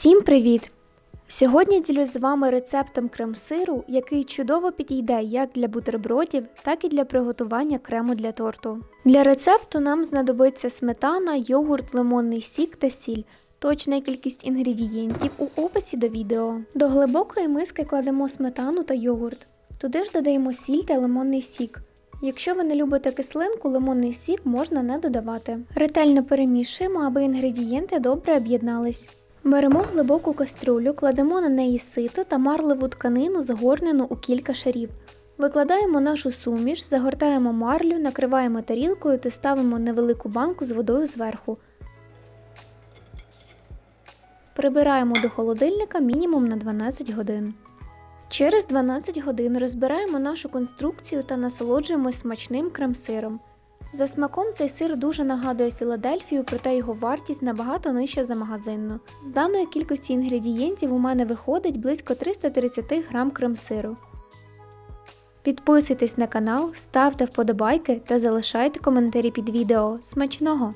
Всім привіт! Сьогодні ділюсь з вами рецептом крем-сиру, який чудово підійде як для бутербродів, так і для приготування крему для торту. Для рецепту нам знадобиться сметана, йогурт, лимонний сік та сіль. Точна кількість інгредієнтів у описі до відео. До глибокої миски кладемо сметану та йогурт. Туди ж додаємо сіль та лимонний сік. Якщо ви не любите кислинку, лимонний сік можна не додавати. Ретельно перемішуємо, аби інгредієнти добре об'єднались. Беремо глибоку каструлю, кладемо на неї сито та марлеву тканину, згорнену у кілька шарів. Викладаємо нашу суміш, загортаємо марлю, накриваємо тарілкою та ставимо невелику банку з водою зверху. Прибираємо до холодильника мінімум на 12 годин. Через 12 годин розбираємо нашу конструкцію та насолоджуємось смачним крем-сиром. За смаком цей сир дуже нагадує Філадельфію, проте його вартість набагато нижча за магазинну. З даної кількості інгредієнтів у мене виходить близько 330 грам крем-сиру. Підписуйтесь на канал, ставте вподобайки та залишайте коментарі під відео. Смачного!